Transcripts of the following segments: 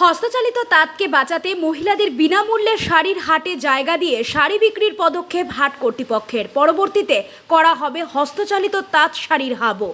হস্তচালিত তাঁতকে বাঁচাতে মহিলাদের বিনামূল্যে শাড়ির হাটে জায়গা দিয়ে শাড়ি বিক্রির পদক্ষেপ হাট কর্তৃপক্ষের। পরবর্তীতে করা হবে হস্তচালিত তাঁত শাড়ির হাবও।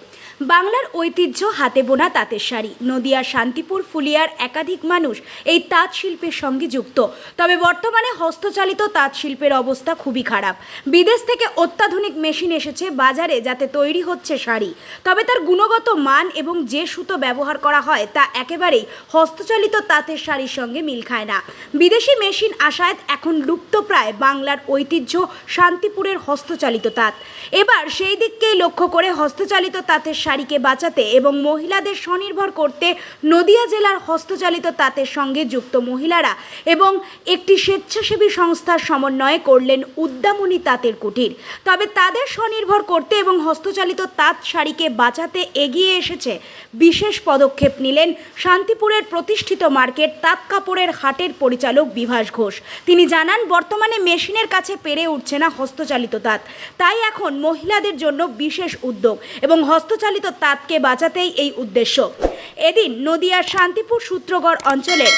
বাংলার ঐতিহ্য হাতে বোনা তাঁতের শাড়ি। নদিয়া শান্তিপুর ফুলিয়ার একাধিক মানুষ এই তাঁত শিল্পের সঙ্গে যুক্ত। তবে বর্তমানে হস্তচালিত তাঁত শিল্পের অবস্থা খুবই খারাপ। বিদেশ থেকে অত্যাধুনিক মেশিন এসেছে বাজারে যাতে তৈরি হচ্ছে শাড়ি। তবে তার গুণগত মান এবং যে সুতো ব্যবহার করা হয় তা একেবারেই হস্তচালিত তাঁতের শাড়ির সঙ্গে মিল খায় না। বিদেশি মেশিন আসায় এখন লুপ্তপ্রায় বাংলার ঐতিহ্য শান্তিপুরের হস্তচালিত তাঁত। এবার সেই দিককেই লক্ষ্য করে হস্তচালিত তাঁতের শাড়িকে বাঁচাতে এবং মহিলাদের স্বনির্ভর করতে নদিয়া জেলার হস্তচালিত তাঁতের সঙ্গে যুক্ত মহিলারা এবং একটি স্বেচ্ছাসেবী সংস্থার সমন্বয়ে করলেন উদ্যামনী তাঁতের কুটির। তবে তাদের স্বনির্ভর করতে এবং হস্তচালিত তাঁত শাড়িকে বাঁচাতে এগিয়ে এসেছে বিশেষ পদক্ষেপ নিলেন শান্তিপুরের প্রতিষ্ঠিত মার্কেট তাঁত কাপড়ের হাটের পরিচালক বিভাস ঘোষ। তিনি জানান, বর্তমানে মেশিনের কাছে পেরে উঠছে না হস্তচালিত তাঁত। তাই এখন মহিলাদের জন্য বিশেষ উদ্যোগ এবং হস্তচালিত তাঁতকে বাঁচাতেই এই উদ্দেশ্য। এদিন নদিয়ার শান্তিপুর সূত্রগড় অঞ্চলের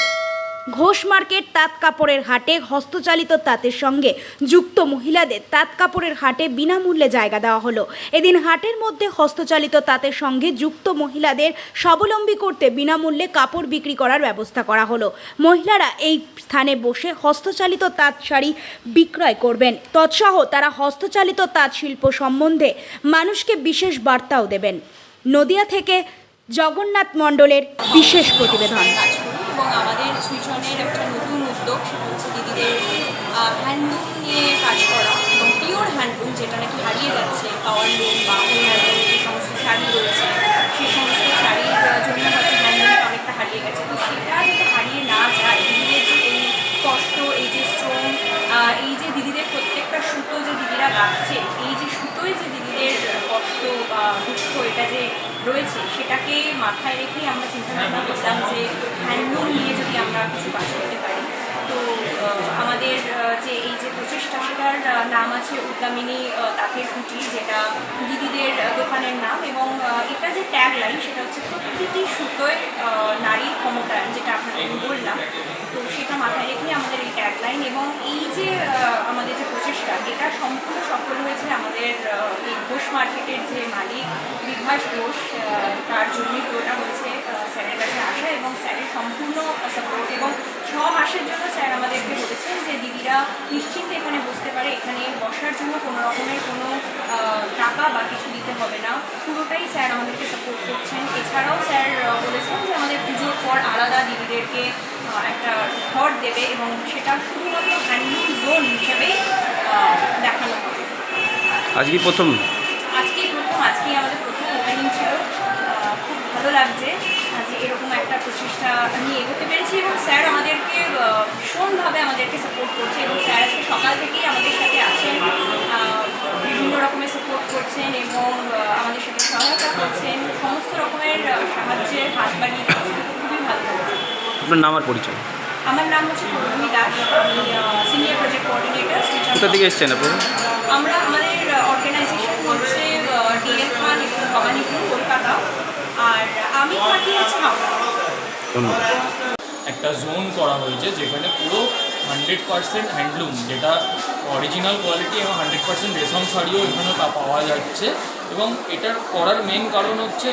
ঘোষ মার্কেট তাঁত কাপড়ের হাটে হস্তচালিত তাঁতের সঙ্গে যুক্ত মহিলাদের তাঁত কাপড়ের হাটে বিনামূল্যে জায়গা দেওয়া হলো। এদিন হাটের মধ্যে হস্তচালিত তাঁতের সঙ্গে যুক্ত মহিলাদের স্বাবলম্বী করতে বিনামূল্যে কাপড় বিক্রি করার ব্যবস্থা করা হলো। মহিলারা এই স্থানে বসে হস্তচালিত তাঁত শাড়ি বিক্রয় করবেন। তৎসহ তারা হস্তচালিত তাঁত শিল্প সম্বন্ধে মানুষকে বিশেষ বার্তাও দেবেন। নদিয়া থেকে জগন্নাথ মণ্ডলের বিশেষ প্রতিবেদন। আমাদের সুইচনের একটা নতুন উদ্যোগ, সেটা হচ্ছে দিদিদের হ্যান্ডলুম নিয়ে কাজ করা এবং পিওর হ্যান্ডলুম যেটা নাকি হারিয়ে যাচ্ছে পাওয়ার লুম বা অন্যান্য যে সমস্ত শাড়ি রয়েছে, সেই সমস্ত শাড়ির জন্য হয়তো হ্যান্ডলুমটা অনেকটা হারিয়ে গেছে। তো সেটা যাতে হারিয়ে না যায়, দিদিদের যে এই কষ্ট, এই যে শ্রম এই যে দিদিদের প্রত্যেকটা সুতো যে দিদিরা গাচ্ছে বা দুঃখ এটা যে রয়েছে সেটাকে মাথায় রেখেই আমরা চিন্তা ভাবনা করলাম যে হ্যান্ডলুম নিয়ে যদি আমরা কিছু কাজ করতে পারি। তো আমাদের যে এই যে প্রচেষ্টা সেটার নাম আছে উদ্যামিনী আহ, তাঁতের কুটি যেটা দিদিদের দোকানের নাম এবং এটা যে ট্যাগ লাইন সেটা হচ্ছে প্রতিটি সুতোয় নারীর ক্ষমতায়ন যেটা আপনাকে আমি বললাম। তো সেটা মাথায় রেখেই আমাদের এই ট্যাগ লাইন এবং এই যে আমাদের যে প্রচেষ্টা এটা সম্পূর্ণ সফল হয়েছে আমাদের এই ঘোষ মার্কেটের যে মালিক, বিভাস ঘোষ তার জন্যই পুরোটা হয়েছে স্যারের কাছে আসা এবং স্যারের সম্পূর্ণ সাপোর্ট এবং ছ মাসের জন্য স্যার আমাদেরকে বলেছেন যে দিদিরা নিশ্চিন্তে এখানে বসতে পারে, এখানে বসার জন্য কোনো রকমের কোনো টাকা বা কিছু দিতে হবে না। পুরোটাই স্যার আমাদেরকে সাপোর্ট করছেন। এছাড়াও স্যার বলেছেন যে আমাদের পুজোর পর আলাদা দিদিদেরকে একটা ঘর দেবে এবং সেটা শুধুমাত্র হ্যান্ডলুম জোন হিসেবে আহ, দেখানো হবে আজকে প্রথম? আজকে প্রথম আমাদের প্রথম ওপেনিং ছিল। খুব ভালো লাগছে যে এরকম একটা প্রচেষ্টা নিয়ে এগোতে পেরেছি এবং স্যার আমাদেরকে ভীষণভাবে আমাদেরকে সাপোর্ট করছে এবং স্যার আজকে সকাল থেকেই আমাদের সাথে আছেন। বিভিন্ন রকমের সাপোর্ট করছেন এবং আমাদের সাথে সহায়তা করছেন। সমস্ত রকমের সাহায্যের হাত বাড়িয়ে খুবই ভালো লাগছে। আপনার নাম আর পরিচয়? আমার নাম হচ্ছে পূর্ণমী দাস। আমি সিনিয়র প্রজেক্ট কোঅর্ডিনেটর কোথা থেকে এসছেন আমরা আমাদের অর্গানাইজেশন হচ্ছে ডিএল খান এবং ভবানীপুর কলকাতা আর আমি থাকি হচ্ছে হাওড়া একটা জোন করা হয়েছে যেখানে পুরো হান্ড্রেড পার্সেন্ট হ্যান্ডলুম যেটা অরিজিনাল কোয়ালিটি এবং হান্ড্রেড পার্সেন্ট রেশম শাড়িও এখানে পাওয়া যাচ্ছে। এবং এটার করার মেন কারণ হচ্ছে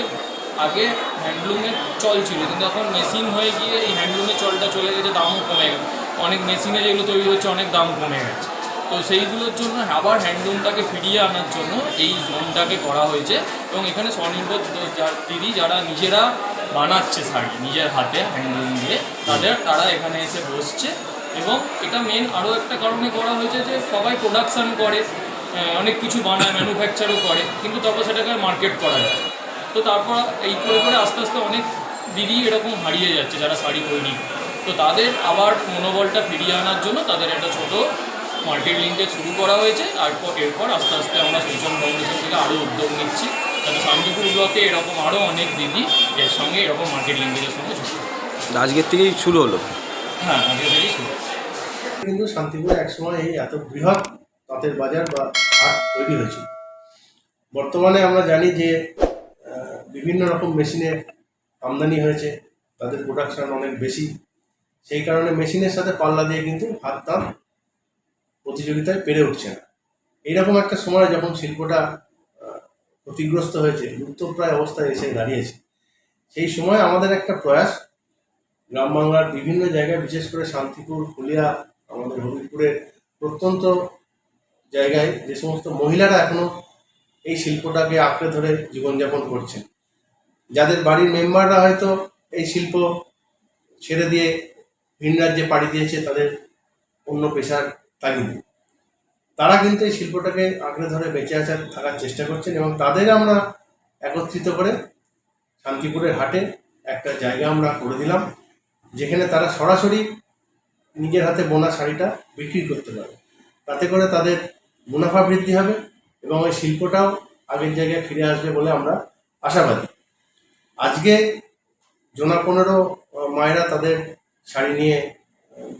আগে হ্যান্ডলুমের চল ছিল, কিন্তু এখন মেশিন হয়ে গিয়ে এই হ্যান্ডলুমের চলটা চলে গেছে, দামও কমে গেছে। অনেক মেশিনে যেগুলো তৈরি হচ্ছে, অনেক দাম কমে গেছে। তো সেইগুলোর জন্য আবার হ্যান্ডলুমটাকে ফিরিয়ে আনার জন্য এই জোনটাকে করা হয়েছে এবং এখানে স্বনির্ভর দিদি, যারা নিজেরা বানাচ্ছে শাড়ি নিজের হাতে হ্যান্ডলুম দিয়ে, তাদের, তারা এখানে এসে বসছে এবং এটা মেন আরও একটা কারণে করা হয়েছে যে সবাই প্রোডাকশান করে অনেক কিছু বানায় ম্যানুফ্যাকচারও করে, কিন্তু তারপর সেটাকে মার্কেট করা যায় তো তারপর এই করে করে আস্তে আস্তে অনেক দিদি এরকম হারিয়ে যাচ্ছে যারা শাড়ি তৈরি। তো তাদের আবার মনোবলটা ফিরিয়ে আনার জন্য তাদের একটা ছোট মার্কেট লিঙ্কে শুরু করা হয়েছে। তারপর এরপর আস্তে আস্তে আমরা সূচন ফাউন্ডেশন থেকে আরও উদ্যোগ নিচ্ছি। যাতে শান্তিপুর ব্লকে এরকম আরও অনেক দিদি এর সঙ্গে এরকম মার্কেট লিঙ্কের সঙ্গে যুক্ত আজকের থেকেই শুরু হলো? হ্যাঁ আজকে থেকেই শুরু। কিন্তু শান্তিপুরে একসময় এই এত বৃহৎ তাঁতের বাজার বা হাট তৈরি হয়েছিল। বর্তমানে আমরা জানি যে বিভিন্ন রকম মেশিনের আমদানি হয়েছে। তাদের প্রোডাকশন অনেক বেশি। সেই কারণে মেশিনের সাথে পাল্লা দিয়ে কিন্তু হাত তাঁত প্রতিযোগিতায় পেরে উঠছে না। এইরকম একটা সময় যখন শিল্পটা ক্ষতিগ্রস্ত হয়েছে, লুপ্তপ্রায় অবস্থায় এসে দাঁড়িয়েছে, সেই সময় আমাদের একটা প্রয়াস, গ্রাম বাংলার বিভিন্ন জায়গায়, বিশেষ করে শান্তিপুর, ফুলিয়া, আমাদের হবিপুরের প্রত্যন্ত জায়গায় যে সমস্ত মহিলারা এখনও এই শিল্পটাকে আঁকড়ে ধরে জীবনযাপন করছেন, যাদের বাড়ির মেম্বাররা হয়তো এই শিল্প ছেড়ে দিয়ে ভিন রাজ্যে পাড়ি দিয়েছে, তাদের অন্য পেশার তাগিদে তারা কিন্তু এই শিল্পটাকে আঁকড়ে ধরে বেঁচে আচার থাকার চেষ্টা করছেন এবং তাদের আমরা একত্রিত করে শান্তিপুরের হাটে একটা জায়গা আমরা করে দিলাম, যেখানে তারা সরাসরি নিজের হাতে বোনা শাড়িটা বিক্রি করতে পারে। তাতে করে তাদের মুনাফা বৃদ্ধি হবে এবং ওই শিল্পটাও আগের জায়গায় ফিরে আসবে বলে আমরা আশাবাদী। আজকে জোনা পনেরো মায়েরা তাদের শাড়ি নিয়ে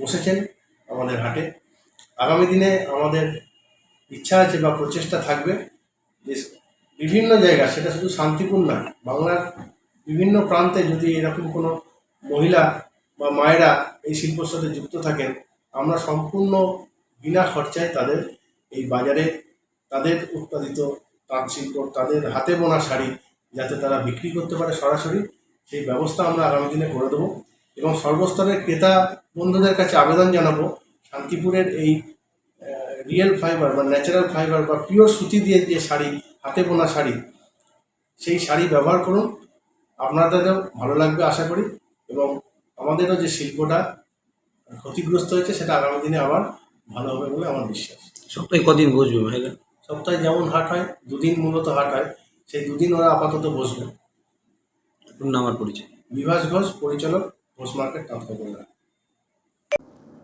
বসেছেন আমাদের হাটে। আগামী দিনে আমাদের ইচ্ছা আছে বা প্রচেষ্টা থাকবে যে বিভিন্ন জায়গা, সেটা শুধু শান্তিপূর্ণ নয়, বাংলার বিভিন্ন প্রান্তে যদি এরকম কোনো মহিলা বা মায়েরা এই শিল্পর সাথে যুক্ত থাকেন, আমরা সম্পূর্ণ বিনা খরচায় তাদের এই বাজারে তাদের উৎপাদিত তাঁত শিল্প তাদের হাতে বোনা শাড়ি যাতে তারা বিক্রি করতে পারে সরাসরি, সেই ব্যবস্থা আমরা আগামী দিনে করে দেবো এবং সর্বস্তরের ক্রেতা বন্ধুদের কাছে আবেদন জানাব শান্তিপুরের এই রিয়েল ফাইবার বা ন্যাচারাল ফাইবার বা পিওর সুতি দিয়ে যে শাড়ি হাতে বোনা শাড়ি সেই শাড়ি ব্যবহার করুন। আপনাদেরও ভালো লাগবে আশা করি। এবং আমাদেরও যে শিল্পটা ক্ষতিগ্রস্ত হয়েছে সেটা আগামী দিনে আবার ভালো হবে বলে আমার বিশ্বাস। সপ্তাহে কদিন বসবে মহিলা সপ্তাহে যেমন হাট হয় দুদিন মূলত হাট হয় সেই দুদিন ওরা আপাতত বসবে। আপনার নাম আর পরিচয়? বিভাস ঘোষ পরিচালক ঘোষ মার্কেট কাঁথা